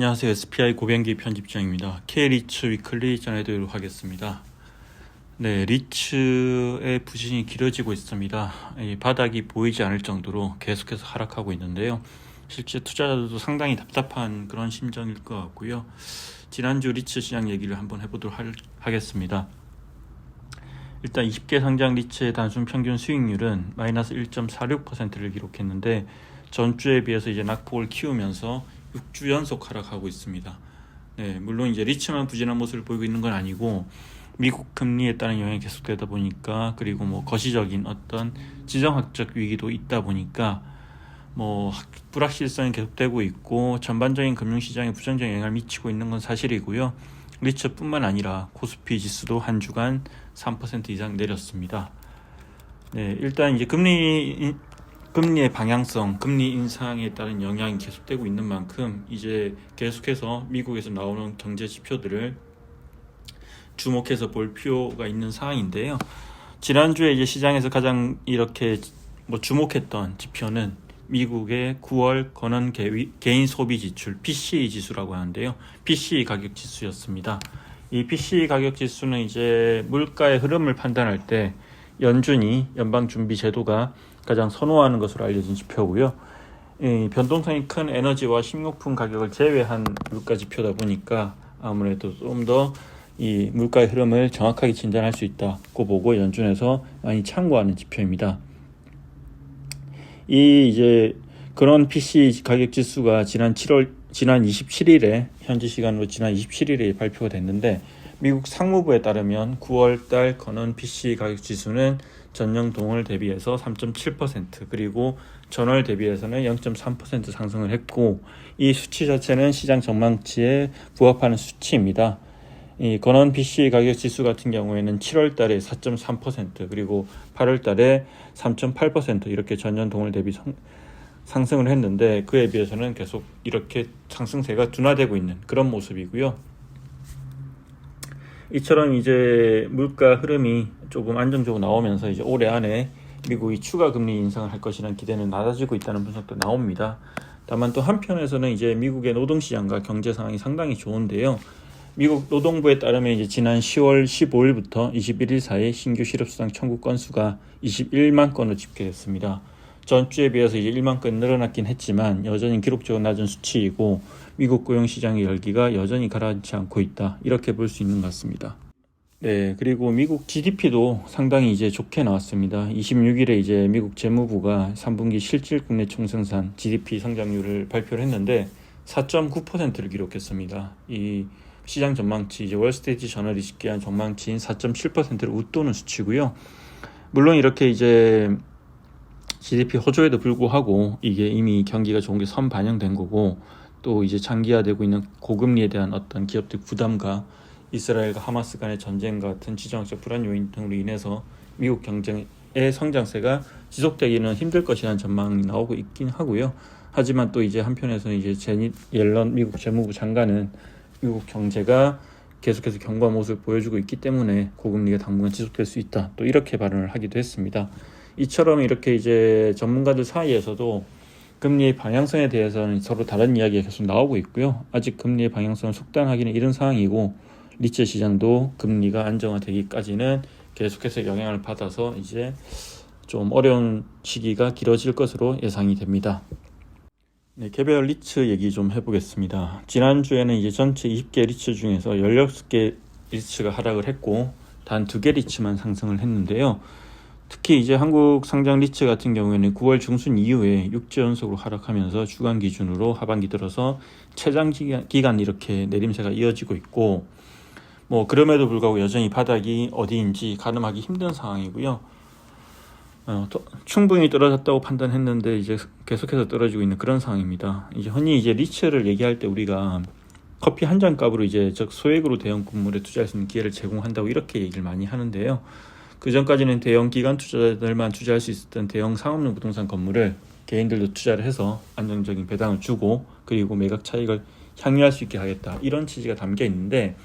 안녕하세요. SPI 고병기 편집장입니다. K리츠 위클리 전해드리도록 하겠습니다. 네, 리츠의 부진이 길어지고 있습니다. 이 바닥이 보이지 않을 정도로 계속해서 하락하고 있는데요. 실제 투자자들도 상당히 답답한 그런 심정일 것 같고요. 지난주 리츠 시장 얘기를 한번 해보도록 할- 하겠습니다. 일단 20개 상장 리츠의 단순 평균 수익률은 마이너스 1.46%를 기록했는데 전주에 비해서 이제 낙폭을 키우면서 6주 연속 하락하고 있습니다. 네, 물론 이제 리츠만 부진한 모습을 보이고 있는 건 아니고 미국 금리에 따른 영향이 계속되다 보니까 그리고 뭐 거시적인 어떤 지정학적 위기도 있다 보니까 뭐 학- 불확실성이 계속되고 있고 전반적인 금융시장에 부정적인 영향을 미치고 있는 건 사실이고요. 리츠뿐만 아니라 코스피 지수도 한 주간 3% 이상 내렸습니다. 네, 일단 이제 금리 금리의 방향성, 금리 인상에 따른 영향이 계속되고 있는 만큼 이제 계속해서 미국에서 나오는 경제 지표들을 주목해서 볼 필요가 있는 상황인데요. 지난주에 이제 시장에서 가장 이렇게 뭐 주목했던 지표는 미국의 9월 건원 개- 개인 소비 지출 PCE 지수라고 하는데요. PCE 가격 지수였습니다. 이 PCE 가격 지수는 이제 물가의 흐름을 판단할 때 연준이 연방준비제도가 가장 선호하는 것으로 알려진 지표고요. 이 변동성이 큰 에너지와 식료품 가격을 제외한 물가 지표다 보니까 아무래도 좀 더 이 물가의 흐름을 정확하게 진단할 수 있다고 보고 연준에서 많이 참고하는 지표입니다. 이 이제 그런 PC 가격 지수가 지난 7월 지난 27일에 현지 시간으로 지난 27일에 발표가 됐는데 미국 상무부에 따르면 9월 달 건원 PC 가격 지수는 전년 동월 대비해서 3.7% 그리고 전월 대비해서는 0.3% 상승을 했고 이 수치 자체는 시장 전망치에 부합하는 수치입니다. 이 건원 PC 가격 지수 같은 경우에는 7월 달에 4.3% 그리고 8월 달에 3.8% 이렇게 전년 동월 대비 성, 상승을 했는데 그에 비해서는 계속 이렇게 상승세가 둔화되고 있는 그런 모습이고요. 이처럼 이제 물가 흐름이 조금 안정적으로 나오면서 이제 올해 안에 미국이 추가 금리 인상을 할 것이라는 기대는 낮아지고 있다는 분석도 나옵니다. 다만 또 한편에서는 이제 미국의 노동시장과 경제 상황이 상당히 좋은데요. 미국 노동부에 따르면 이제 지난 10월 15일부터 21일 사이 신규 실업수당 청구 건수가 21만 건으로 집계됐습니다. 전주에 비해서 이제 1만 건 늘어났긴 했지만 여전히 기록적으로 낮은 수치이고 미국 고용 시장의 열기가 여전히 가라앉지 않고 있다. 이렇게 볼 수 있는 것 같습니다. 네, 그리고 미국 GDP도 상당히 이제 좋게 나왔습니다. 26일에 이제 미국 재무부가 3분기 실질 국내 총생산 GDP 성장률을 발표를 했는데 4.9%를 기록했습니다. 이 시장 전망치 이제 월스트리트 저널이 집계한 전망치인 4.7%를 웃도는 수치고요. 물론 이렇게 이제 GDP 호조에도 불구하고 이게 이미 경기가 좋은 게 선 반영된 거고 또 이제 장기화되고 있는 고금리에 대한 어떤 기업들 부담과 이스라엘과 하마스 간의 전쟁 같은 지정학적 불안 요인 등으로 인해서 미국 경쟁의 성장세가 지속되기는 힘들 것이라는 전망이 나오고 있긴 하고요. 하지만 또 이제 한편에서는 이제 제니 옐런 미국 재무부 장관은 미국 경제가 계속해서 견고한 모습을 보여주고 있기 때문에 고금리가 당분간 지속될 수 있다. 또 이렇게 발언을 하기도 했습니다. 이처럼 이렇게 이제 전문가들 사이에서도 금리의 방향성에 대해서는 서로 다른 이야기가 계속 나오고 있고요. 아직 금리의 방향성을 속단하기는 이른 상황이고 리츠 시장도 금리가 안정화되기까지는 계속해서 영향을 받아서 이제 좀 어려운 시기가 길어질 것으로 예상이 됩니다. 네, 개별 리츠 얘기 좀 해보겠습니다. 지난주에는 이제 전체 20개 리츠 중에서 16개 리츠가 하락을 했고 단 2개 리츠만 상승을 했는데요. 특히 이제 한국 상장 리츠 같은 경우에는 9월 중순 이후에 6주 연속으로 하락하면서 주간 기준으로 하반기 들어서 최장 기간, 이렇게 내림세가 이어지고 있고 뭐 그럼에도 불구하고 여전히 바닥이 어디인지 가늠하기 힘든 상황이고요. 어, 또 충분히 떨어졌다고 판단했는데 이제 계속해서 떨어지고 있는 그런 상황입니다. 이제 흔히 이제 리츠를 얘기할 때 우리가 커피 한 잔 값으로 이제 즉 소액으로 대형 건물에 투자할 수 있는 기회를 제공한다고 이렇게 얘기를 많이 하는데요. 그 전까지는 대형 기관 투자자들만 투자할 수 있었던 대형 상업용 부동산 건물을 개인들도 투자를 해서 안정적인 배당을 주고 그리고 매각 차익을 향유할 수 있게 하겠다 이런 취지가 담겨 있는데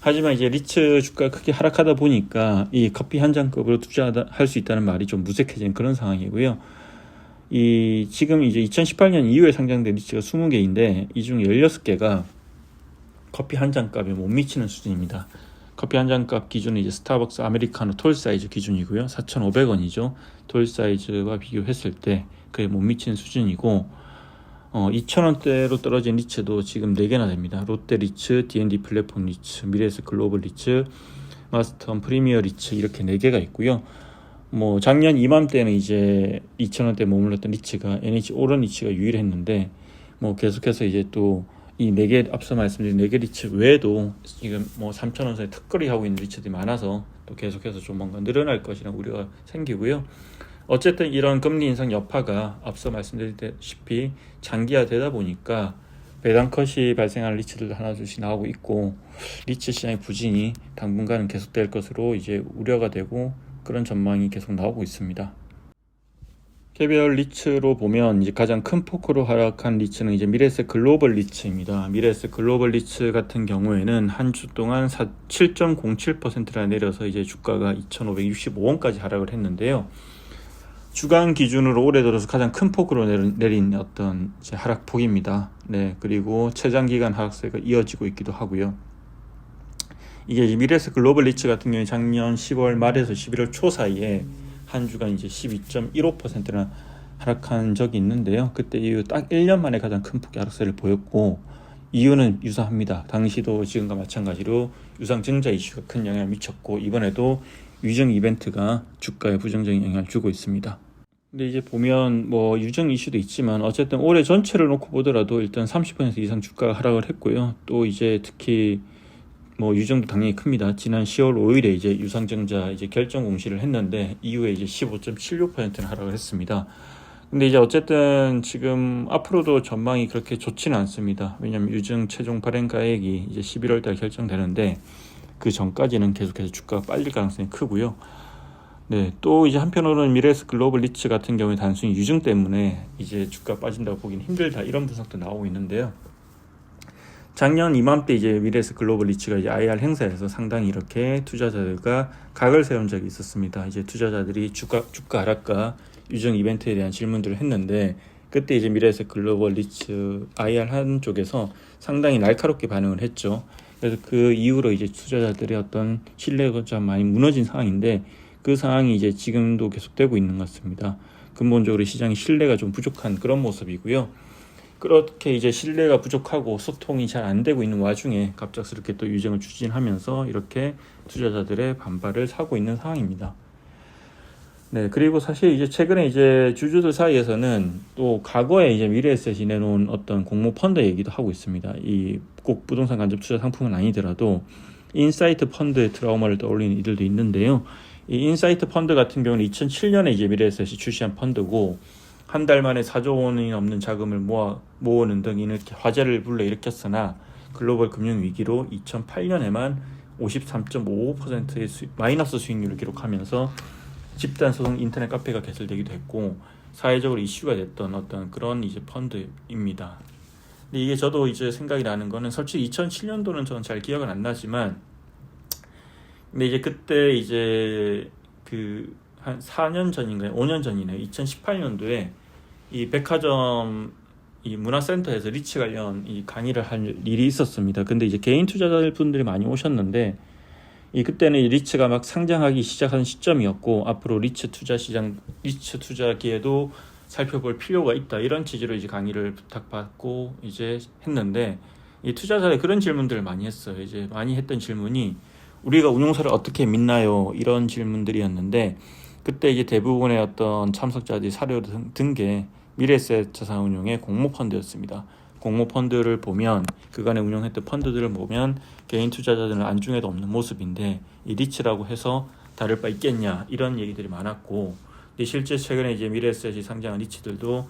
하지만 이제 리츠 주가가 크게 하락하다 보니까 이 커피 한 잔급으로 투자할 수 있다는 말이 좀 무색해진 그런 상황이고요. 이 지금 이제 2018년 이후에 상장된 리츠가 20개인데 이 중 16개가 커피 한 잔 값에 못 미치는 수준입니다. 커피 한 잔 값 기준은 이제 스타벅스 아메리카노 톨 사이즈 기준이고요. 4,500원이죠. 톨 사이즈와 비교했을 때 그에 못 미치는 수준이고 어, 2,000원대로 떨어진 리츠도 지금 4개나 됩니다. 롯데 리츠, D&D 플랫폼 리츠, 미래에스 글로벌 리츠, 마스턴 프리미어 리츠 이렇게 4개가 있고요. 뭐 작년 이맘때는 이제 2,000원대 머물렀던 리츠가 NH 오런 리츠가 유일했는데 뭐 계속해서 이제 또 이 네 개 앞서 말씀드린 네 개 리츠 외에도 지금 뭐 3,000원 선에 턱걸이 하고 있는 리츠들이 많아서 또 계속해서 좀 뭔가 늘어날 것이라는 우려가 생기고요. 어쨌든 이런 금리 인상 여파가 앞서 말씀드렸다시피 장기화되다 보니까 배당컷이 발생하는 리츠들도 하나둘씩 나오고 있고 리츠 시장의 부진이 당분간은 계속될 것으로 이제 우려가 되고 그런 전망이 계속 나오고 있습니다. 개별 리츠로 보면 이제 가장 큰 폭으로 하락한 리츠는 이제 미래세 글로벌 리츠입니다. 미래세 글로벌 리츠 같은 경우에는 한 주 동안 7.07%나 내려서 이제 주가가 2,565원까지 하락을 했는데요. 주간 기준으로 올해 들어서 가장 큰 폭으로 내린 어떤 하락폭입니다. 네, 그리고 최장 기간 하락세가 이어지고 있기도 하고요. 이게 미래스 글로벌 리츠 같은 경우에 작년 10월 말에서 11월 초 사이에 한 주간 이제 12.15%나 하락한 적이 있는데요. 그때 이후 딱 1년 만에 가장 큰 폭의 하락세를 보였고 이유는 유사합니다. 당시도 지금과 마찬가지로 유상 증자 이슈가 큰 영향을 미쳤고 이번에도 유정 이벤트가 주가에 부정적인 영향을 주고 있습니다. 근데 이제 보면 뭐 유정 이슈도 있지만 어쨌든 올해 전체를 놓고 보더라도 일단 30% 이상 주가가 하락을 했고요. 또 이제 특히 뭐 유정도 당연히 큽니다. 지난 10월 5일에 이제 유상증자 이제 결정 공시를 했는데 이후에 이제 15.76%는 하락을 했습니다. 근데 이제 어쨌든 지금 앞으로도 전망이 그렇게 좋지는 않습니다. 왜냐하면 유증 최종 발행 가액이 이제 11월 달 결정되는데 그 전까지는 계속해서 주가가 빨릴 가능성이 크고요. 네, 또 이제 한편으로는 미래스 글로벌 리츠 같은 경우에 단순히 유증 때문에 이제 주가 빠진다고 보기는 힘들다 이런 분석도 나오고 있는데요. 작년 이맘때 이제 미래스 글로벌 리츠가 이제 IR 행사에서 상당히 이렇게 투자자들과 각을 세운 적이 있었습니다. 이제 투자자들이 주가 주가 하락과 유정 이벤트에 대한 질문들을 했는데 그때 이제 미래에서 글로벌 리츠 IR 한 쪽에서 상당히 날카롭게 반응을 했죠. 그래서 그 이후로 이제 투자자들의 어떤 신뢰가 좀 많이 무너진 상황인데 그 상황이 이제 지금도 계속되고 있는 것 같습니다. 근본적으로 시장의 신뢰가 좀 부족한 그런 모습이고요. 그렇게 이제 신뢰가 부족하고 소통이 잘 안 되고 있는 와중에 갑작스럽게 또 유정을 추진하면서 이렇게 투자자들의 반발을 사고 있는 상황입니다. 네, 그리고 사실 이제 최근에 이제 주주들 사이에서는 또 과거에 이제 미래에셋이 내놓은 어떤 공모 펀드 얘기도 하고 있습니다. 이 꼭 부동산 간접 투자 상품은 아니더라도 인사이트 펀드의 트라우마를 떠올리는 이들도 있는데요. 이 인사이트 펀드 같은 경우는 2007년에 이제 미래에셋이 출시한 펀드고 한 달 만에 4조 원이 넘는 자금을 모아 모으는 등 이렇게 화제를 불러일으켰으나 글로벌 금융 위기로 2008년에만 53.55%의 수, 마이너스 수익률을 기록하면서 집단 소송 인터넷 카페가 개설되기도 했고 사회적으로 이슈가 됐던 어떤 그런 이제 펀드입니다. 근데 이게 저도 이제 생각이 나는 거는 솔직히 2007년도는 저는 잘 기억은 안 나지만 근데 이제 그때 이제 그 한 4년 전인가요? 5년 전이네요. 2018년도에 이 백화점 이 문화센터에서 리치 관련 이 강의를 할 일이 있었습니다. 근데 이제 개인 투자자들 분들이 많이 오셨는데 이 그때는 이 리츠가 막 상장하기 시작한 시점이었고 앞으로 리츠 투자 시장 리츠 투자 기에도 살펴볼 필요가 있다 이런 취지로 이제 강의를 부탁받고 이제 했는데 이 투자자들 그런 질문들을 많이 했어요. 이제 많이 했던 질문이 우리가 운용사를 어떻게 믿나요? 이런 질문들이었는데 그때 이제 대부분의 어떤 참석자들이 사료를 든 게 미래세 자산운용의 공모펀드였습니다. 공모펀드를 보면 그간에 운영했던 펀드들을 보면 개인 투자자들은 안중에도 없는 모습인데 이 리츠라고 해서 다를 바 있겠냐 이런 얘기들이 많았고 근데 실제 최근에 이제 미래에셋이 상장한 리츠들도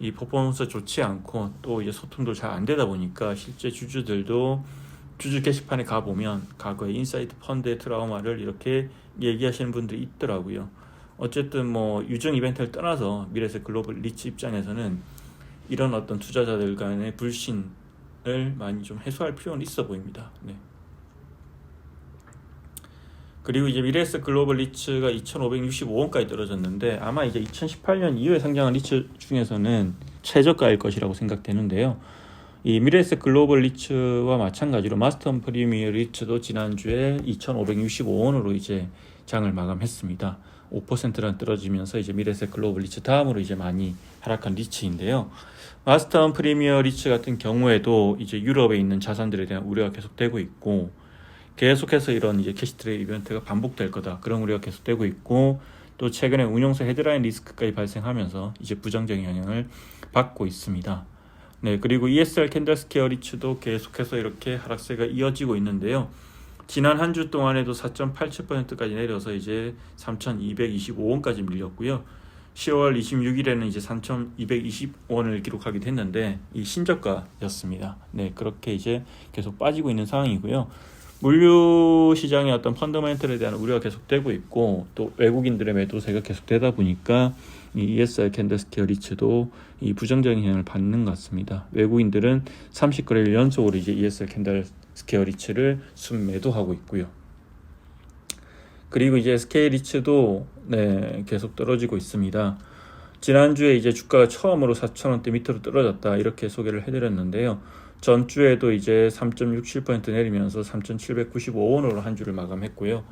이 퍼포먼스 좋지 않고 또 이제 소통도 잘 안 되다 보니까 실제 주주들도 주주 게시판에 가 보면 과거의 인사이트 펀드의 트라우마를 이렇게 얘기하시는 분들이 있더라고요. 어쨌든 뭐 유증 이벤트를 떠나서 미래에셋 글로벌 리츠 입장에서는 이런 어떤 투자자들 간의 불신을 많이 좀 해소할 필요는 있어 보입니다. 네. 그리고 이제 미래에셋 글로벌 리츠가 2,565원까지 떨어졌는데 아마 이제 2018년 이후에 상장한 리츠 중에서는 최저가일 것이라고 생각되는데요. 이 미래에셋 글로벌 리츠와 마찬가지로 마스턴 프리미어 리츠도 지난주에 2,565원으로 이제 장을 마감했습니다. 5%란 떨어지면서 이제 미래에셋 글로벌 리츠 다음으로 이제 많이 하락한 리츠인데요. 마스턴 프리미어 리츠 같은 경우에도 이제 유럽에 있는 자산들에 대한 우려가 계속되고 있고 계속해서 이런 이제 캐시트레이 이벤트가 반복될 거다 그런 우려가 계속되고 있고 또 최근에 운용사 헤드라인 리스크까지 발생하면서 이제 부정적인 영향을 받고 있습니다. 네 그리고 ESR 캔들스케어 리츠도 계속해서 이렇게 하락세가 이어지고 있는데요. 지난 한 주 동안에도 4.87%까지 내려서 이제 3,225원까지 밀렸고요. 10월 26일에는 이제 3,220원을 기록하게 됐는데 이 신저가였습니다. 네, 그렇게 이제 계속 빠지고 있는 상황이고요. 물류 시장의 어떤 펀더멘털에 대한 우려가 계속되고 있고 또 외국인들의 매도세가 계속되다 보니까 이 ESR 캔들스퀘어 리츠도 이 부정적인 영향을 받는 것 같습니다. 외국인들은 30거래일 연속으로 이제 ESR 캔들 스퀘어 리츠를 순매도 하고 있고요. 그리고 이제 SK 리츠도 네, 계속 떨어지고 있습니다. 지난주에 이제 주가가 처음으로 4,000원대 밑으로 떨어졌다 이렇게 소개를 해드렸는데요. 전주에도 이제 3.67% 내리면서 3,795원으로 한 주를 마감했고요.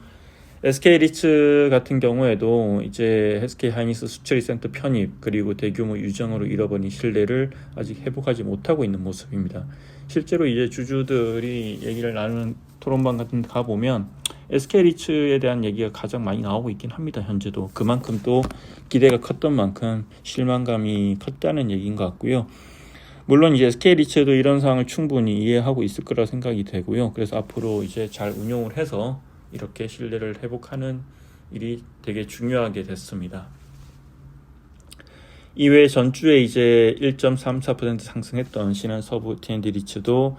SK 리츠 같은 경우에도 이제 SK 하이닉스 수처리 센터 편입 그리고 대규모 유정으로 잃어버린 신뢰를 아직 회복하지 못하고 있는 모습입니다. 실제로 이제 주주들이 얘기를 나누는 토론방 같은 데 가보면 SK 리츠에 대한 얘기가 가장 많이 나오고 있긴 합니다. 현재도 그만큼 또 기대가 컸던 만큼 실망감이 컸다는 얘기인 것 같고요. 물론 이제 SK 리츠도 이런 상황을 충분히 이해하고 있을 거라 생각이 되고요. 그래서 앞으로 이제 잘 운용을 해서 이렇게 신뢰를 회복하는 일이 되게 중요하게 됐습니다. 이외에 전주에 이제 1.34% 상승했던 신한 서부 TND 리츠도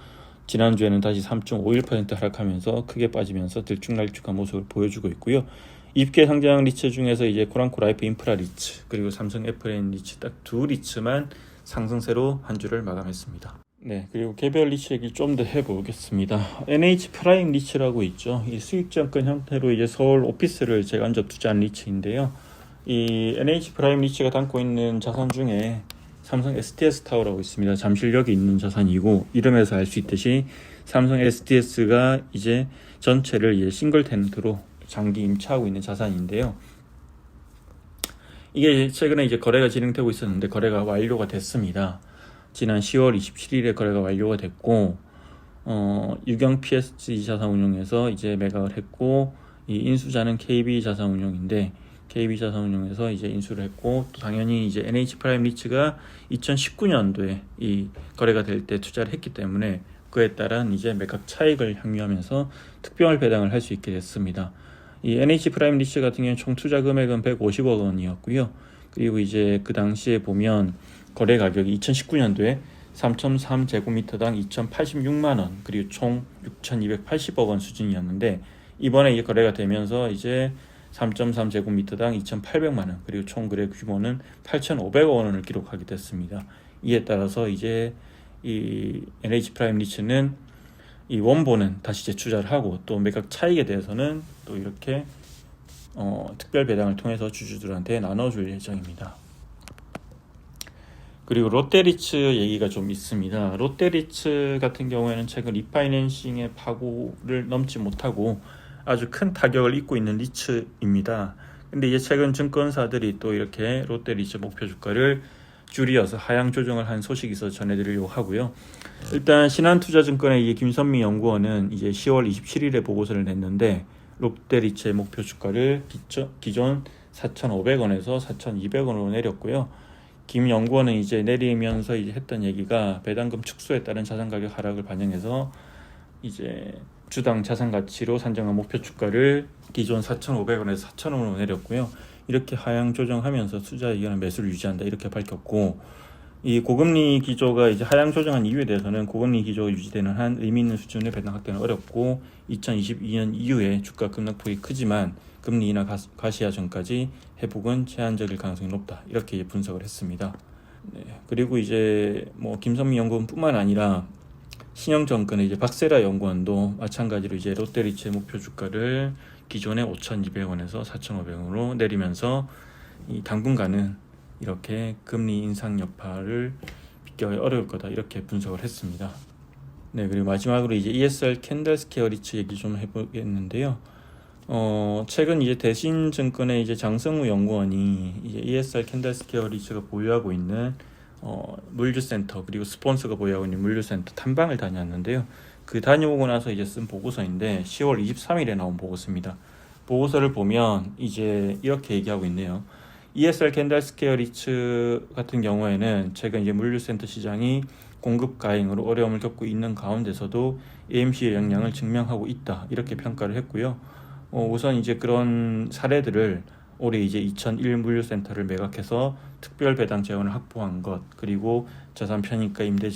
지난주에는 다시 3.51% 하락하면서 크게 빠지면서 들쭉날쭉한 모습을 보여주고 있고요. 입계 상장 리츠 중에서 이제 코랑코 라이프 인프라 리츠 그리고 삼성 FN 리츠 딱 두 리츠만 상승세로 한 주를 마감했습니다. 네, 그리고 개별 리츠 얘기 좀더 해보겠습니다. NH 프라임 리츠라고 있죠. 이 수익정권 형태로 이제 서울 오피스를 얹어 투자한 리츠인데요. 이 NH 프라임 리츠가 담고 있는 자산 중에 삼성 STS 타워라고 있습니다. 잠실역에 있는 자산이고 이름에서 알 수 있듯이 삼성 STS가 이제 전체를 이제 싱글 텐트로 장기 임차하고 있는 자산인데요. 이게 최근에 이제 거래가 진행되고 있었는데 거래가 완료가 됐습니다. 지난 10월 27일에 거래가 완료가 됐고 어, 유경 PSG 자산운용에서 이제 매각을 했고 이 인수자는 KB 자산운용인데 KB 자산운용에서 이제 인수를 했고 또 당연히 이제 NH 프라임 리츠가 2019년도에 이 거래가 될 때 투자를 했기 때문에 그에 따른 이제 매각 차익을 향유하면서 특별 배당을 할 수 있게 됐습니다. 이 NH 프라임 리츠 같은 경우는 총 투자 금액은 150억 원이었고요. 그리고 이제 그 당시에 보면 거래 가격이 2019년도에 3.3제곱미터당 2,086만 원 그리고 총 6,280억 원 수준이었는데 이번에 이 거래가 되면서 이제 3.3제곱미터당 2,800만 원 그리고 총 거래 규모는 8,500억 원을 기록하게 됐습니다. 이에 따라서 이제 이 NH 프라임 리츠는 이 원본은 다시 재투자를 하고 또 매각 차익에 대해서는 또 이렇게 어, 특별 배당을 통해서 주주들한테 나눠줄 예정입니다. 그리고 롯데리츠 얘기가 좀 있습니다. 롯데리츠 같은 경우에는 최근 리파이낸싱의 파고를 넘지 못하고 아주 큰 타격을 입고 있는 리츠입니다. 근데 이제 최근 증권사들이 또 이렇게 롯데리츠 목표 주가를 줄이어서 하향 조정을 한 소식이 있어서 전해드리려고 하고요. 일단 신한투자증권의 김선미 연구원은 이제 10월 27일에 보고서를 냈는데 롯데리츠의 목표 주가를 기존 4,500원에서 4,200원으로 내렸고요. 김 연구원은 이제 내리면서 이제 했던 얘기가 배당금 축소에 따른 자산 가격 하락을 반영해서 이제 주당 자산 가치로 산정한 목표 주가를 기존 4,500원에서 4,000원으로 내렸고요. 이렇게 하향 조정하면서 투자 의견을 매수를 유지한다 이렇게 밝혔고 이 고금리 기조가 이제 하향 조정한 이유에 대해서는 고금리 기조가 유지되는 한 의미 있는 수준의 배당 확대는 어렵고 2022년 이후에 주가 급락폭이 크지만 금리 인하 가시화 전까지 회복은 제한적일 가능성이 높다 이렇게 분석을 했습니다. 네, 그리고 이제 뭐 김선미 연구원뿐만 아니라 신영 정권의 이제 박세라 연구원도 마찬가지로 이제 롯데리츠의 목표 주가를 기존의 5,200원에서 4,500원으로 내리면서 이 당분간은 이렇게 금리 인상 여파를 비교하기 어려울 거다 이렇게 분석을 했습니다. 네 그리고 마지막으로 이제 ESR 캔들 스퀘어 리츠 얘기 좀 해보겠는데요. 어 최근 이제 대신 증권의 이제 장성우 연구원이 이제 ESR 캔들 스퀘어 리츠가 보유하고 있는 어 물류센터 그리고 스폰서가 보유하고 있는 물류센터 탐방을 다녀왔는데요. 그 다녀오고 나서 이제 쓴 보고서인데 10월 23일에 나온 보고서입니다. 보고서를 보면 이제 이렇게 얘기하고 있네요. ESR 캔달스케어 리츠 같은 경우에는 최근 이제 물류센터 시장이 공급 가행으로 어려움을 겪고 있는 가운데서도 AMC의 역량을 증명하고 있다 이렇게 평가를 했고요. 어, 우선 이제 그런 사례들을 올해 이제 2001 물류센터를 매각해서 특별 배당 재원을 확보한 것 그리고 자산 편입과 임대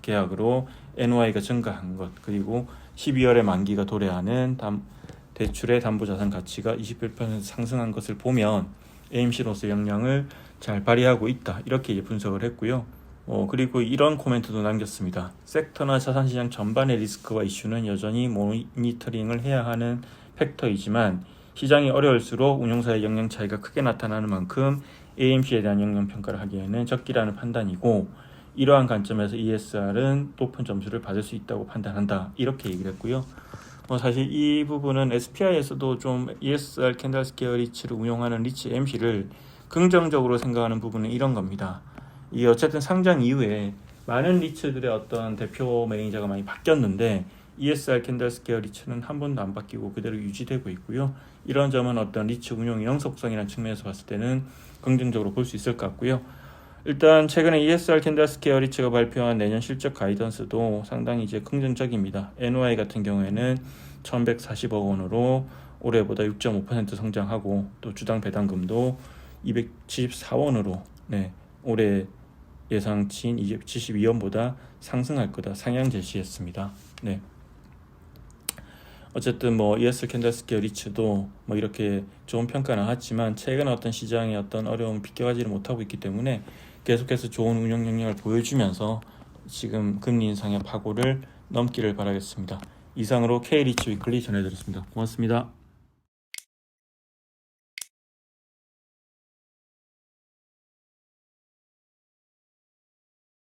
계약으로 NOI가 증가한 것 그리고 12월에 만기가 도래하는 담, 대출의 담보 자산 가치가 21% 상승한 것을 보면 AMC로서 역량을 잘 발휘하고 있다 이렇게 이제 분석을 했고요. 어, 그리고 이런 코멘트도 남겼습니다. 섹터나 자산시장 전반의 리스크와 이슈는 여전히 모니터링을 해야 하는 팩터이지만 시장이 어려울수록 운용사의 역량 차이가 크게 나타나는 만큼 AMC에 대한 역량 평가를 하기에는 적기라는 판단이고 이러한 관점에서 ESR은 높은 점수를 받을 수 있다고 판단한다 이렇게 얘기를 했고요. 어, 사실 이 부분은 SPI에서도 좀 ESR 캔달스케어 리츠를 운용하는 리츠 MC를 긍정적으로 생각하는 부분은 이런 겁니다. 이 어쨌든 상장 이후에 많은 리츠들의 어떤 대표 매니저가 많이 바뀌었는데 ESR 캔달스케어 리츠는 한 번도 안 바뀌고 그대로 유지되고 있고요. 이런 점은 어떤 리츠 운용 영속성이라는 측면에서 봤을 때는 긍정적으로 볼 수 있을 것 같고요. 일단 최근에 ESR 캔달스 케어 리츠가 발표한 내년 실적 가이던스도 상당히 이제 긍정적입니다. NOI 같은 경우에는 1,140억 원으로 올해보다 6.5% 성장하고 또 주당 배당금도 274원으로 네, 올해 예상치인 272원보다 상승할 거다 상향 제시했습니다. 네. 어쨌든 뭐 ESR 캔달스케어 리츠도 뭐 이렇게 좋은 평가는 하지만 최근 어떤 시장의 어떤 어려움을 비껴가지를 못하고 있기 때문에 계속해서 좋은 운영 역량을 보여주면서 지금 금리 인상의 파고를 넘기를 바라겠습니다. 이상으로 K리치 위클리 전해드렸습니다. 고맙습니다.